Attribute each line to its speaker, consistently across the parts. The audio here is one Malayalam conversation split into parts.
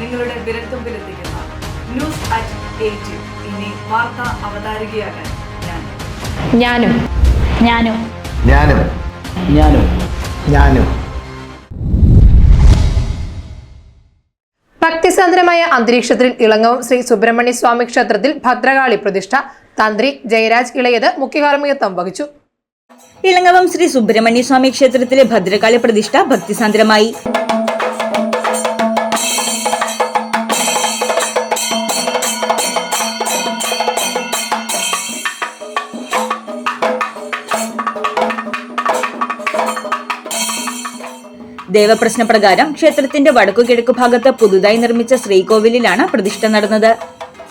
Speaker 1: നിങ്ങളുടെ വിരൽത്തുമ്പിലെത്തിക്കുന്ന. ന്യൂസ് അറ്റ് എയ്റ്റ് ഇനി വാർത്ത അവതാരികയാകാൻ ഞാൻ.
Speaker 2: ഞാനും. ഞാനും.
Speaker 3: ഞാനും.
Speaker 4: ഞാനും.
Speaker 3: ഞാനും.
Speaker 5: ഭക്തിസാന്ദ്രമായ അന്തരീക്ഷത്തിൽ ഇളങ്ങവും ശ്രീ സുബ്രഹ്മണ്യ സ്വാമി ക്ഷേത്രത്തിൽ ഭദ്രകാളി പ്രതിഷ്ഠ. തന്ത്രി ജയരാജ് ഇളയത് മുഖ്യകാർമ്മികത്വം വഹിച്ചു.
Speaker 6: ഇളങ്ങവം ശ്രീ സുബ്രഹ്മണ്യ സ്വാമി ക്ഷേത്രത്തിലെ ഭദ്രകാളി പ്രതിഷ്ഠ ഭക്തിസാന്ദ്രമായി. ദേവപ്രശ്ന പ്രകാരം ക്ഷേത്രത്തിന്റെ വടക്കുകിഴക്ക് ഭാഗത്ത് പുതുതായി നിർമ്മിച്ച ശ്രീകോവിലിലാണ് പ്രതിഷ്ഠ നടന്നത്.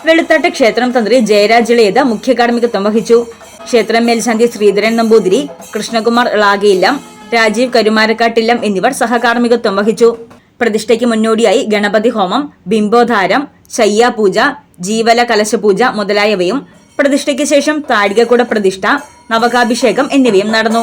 Speaker 6: വെളുത്താട്ട് ക്ഷേത്രം തന്ത്രി ജയരാജ് ഇളയത് മുഖ്യ കാർമ്മികത്വം വഹിച്ചു. ക്ഷേത്രം മേൽശാന്തി ശ്രീധരൻ നമ്പൂതിരി കൃഷ്ണകുമാർ ഇളാകയില്ലം രാജീവ് കരുമാരക്കാട്ടില്ലം എന്നിവർ സഹകാർമ്മികത്വം വഹിച്ചു. പ്രതിഷ്ഠയ്ക്ക് മുന്നോടിയായി ഗണപതി ഹോമം ബിംബോധാരം ശയ്യാപൂജ ജീവല കലശപൂജ മുതലായവയും പ്രതിഷ്ഠയ്ക്ക് ശേഷം താഴികക്കുട പ്രതിഷ്ഠ നവകാഭിഷേകം എന്നിവയും നടന്നു.